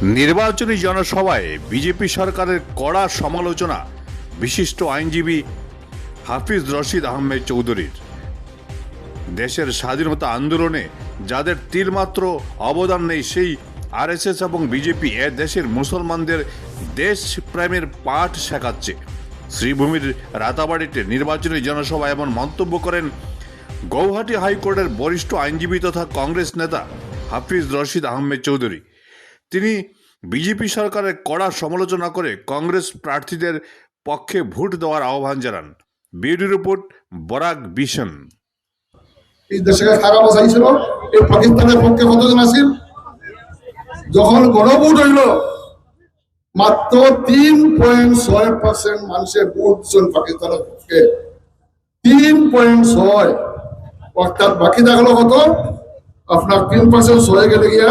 নির্বাচনী জনসভায় বিজেপি সরকারের কড়া সমালোচনা, বিশিষ্ট আইনজীবী হাফিজ রশিদ আহমেদ চৌধুরীর। দেশের স্বাধীনতা আন্দোলনে যাদের তিলমাত্র অবদান নেই, সেই আরএসএস এবং বিজেপি এ দেশের মুসলমানদের দেশপ্রেমের পাঠ শেখাচ্ছে। শ্রীভূমির রাতাবাড়িতে নির্বাচনী জনসভা এমন মন্তব্য করেন গৌহাটি হাইকোর্টের বরিষ্ঠ আইনজীবী তথা কংগ্রেস নেতা হাফিজ রশিদ আহমেদ চৌধুরী। তিনি বিজেপি সরকারের কড়া সমালোচনা করে কংগ্রেস প্রার্থীদের পক্ষে ভোট দেওয়ার আহ্বান জানান। বিউটি রিপোর্ট, বরাক বিশন এই পাকিস্তানের পক্ষে যখন গণভোট হইল, মাত্র তিন পয়েন্ট ছয় পার্সেন্ট মানুষের ভোট দিচ্ছেন পাকিস্তানের পক্ষে। তিন পয়েন্ট ছয়, অর্থাৎ বাকি থাকল কত? আপনার তিন পার্সেন্ট ছয় গেলে গিয়া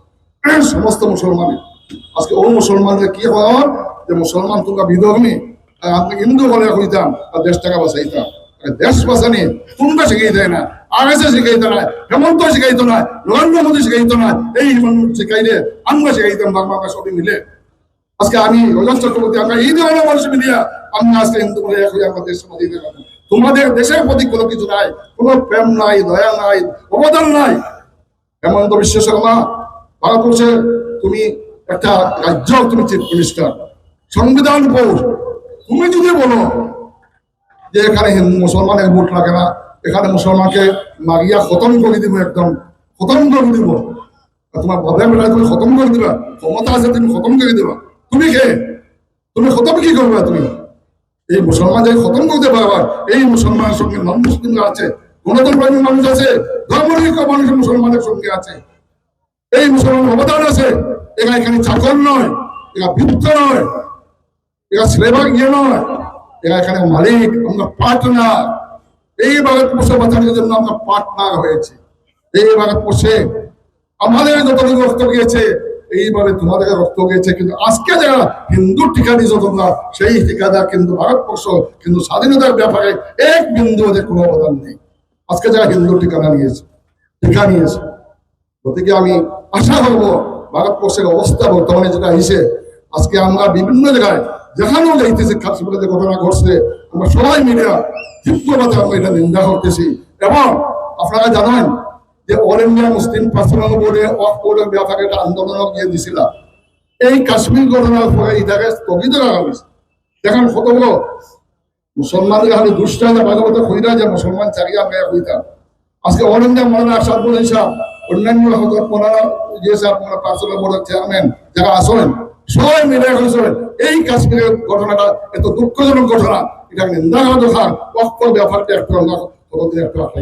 সমস্ত মুসলমানের আজকে ও মুসলমানদের কি হওয়ার যে মুসলমান তোমরা বিধর্মী, আর আপনি হিন্দু বলে কইতাম আর দেশ টাকা বাঁচাইতাম দেশ বাঁচানি তোমরা শিখাই দেয় না। আগে শিখাইতো না হেমন্ত শিখাইতো না নরেন্দ্র মোদী শিখাইতো না এই মানুষ শিখাইলে আমরা শিখাইতাম বাংলা সবই মিলে। আজকে আমি রজন চক্রবর্তী, আমরা এই ধরনের মানুষ মিলিয়া আমরা আজকে হিন্দু বলে এক হয়ে আমাদের দেশের মধ্যে তোমাদের দেশের প্রতি কোনো কিছু নাই, কোনো প্রেম নাই, দয়া নাই, অবদান নাই। হেমন্ত বিশ্ব শর্মা ভারতবর্ষে তুমি একটা রাজ্য তুমি চিফ মিনিস্টার সংবিধান পৌর তুমি যদি বলো যে এখানে মুসলমানের ভোট লাগে না, এখানে মুসলমানকে মারিয়া খতম করে দিব একদম, খতম করে দিব। তোমার ভাবে তুমি খতম করে দিবা, ক্ষমতা আছে তুমি খতম করে দিবা। তুমি কে? তুমি খতম কি করবে তুমি? এই মুসলমান যে খতম করতে পারবা এই মুসলমানের সঙ্গে নন মুসলিমরা আছে গণতন্ত্রী মানুষ আছে মানুষ মুসলমানের সঙ্গে আছে। এই মুসলমান অবদান আছে। এরা এখানে চাকর নয়, এরা বৃত্ত নয়, এরা ছেলেবাগ ইয়ে নয়, এরা এখানে মালিক, আমরা পার্টনার এই ভারতবর্ষ বাঁচানোর জন্য আমরা পার্টনার হয়েছে। এই ভারতবর্ষে আমাদের যতটুকু রক্ত গিয়েছে, এইভাবে তোমাদের রক্ত গিয়েছে। কিন্তু আজকে যারা হিন্দু দিয়েছ তোমরা, সেই ঠিকাদার কিন্তু ভারতবর্ষ, কিন্তু স্বাধীনতার ব্যাপারে এক বিন্দু ওদের কোনো অবদান নেই। আজকে যারা হিন্দু ঠিকানা নিয়েছে ঠিকা নিয়েছে, গতিকে আমি আশা করব ভারতবর্ষের অবস্থা বর্তমানে যেটা হয়েছে, আজকে আমরা বিভিন্ন জায়গায় যেখানেও যাইতেছি কাশ্মীরে যে ঘটনা ঘটছে, আমরা সবাই মিলে তীব্রভাবে আমরা এটা নিন্দা করতেছি। এবং আপনারা জানেন যে অল ইন্ডিয়া মুসলিম পার্সোনাল বোর্ডে অফ বোর্ডের ব্যাপারে একটা আন্দোলন গিয়ে দিছিল। এই কাশ্মীর ঘটনার পরে এটাকে স্থগিত রাখা হয়েছে। দেখেন কত বড় মুসলমানদের খালি দুষ্টা যে ভাগবত হইরা যে মুসলমান চাকরি আমরা হইতাম। আজকে অল ইন্ডিয়া মৌলানা আসাদ বলেন সাহেব অন্যান্য মৌলানা যে আপনারা পার্সোনাল বোর্ডের চেয়ারম্যান যারা আসলেন, সবাই মিলে হয়েছেন এই কাশ্মীরের ঘটনাটা এত দুঃখজনক ঘটনা, এটা নিন্দা করা দরকার অক্ষ ব্যাপারটা একটু অন্য একটা একটু আটকে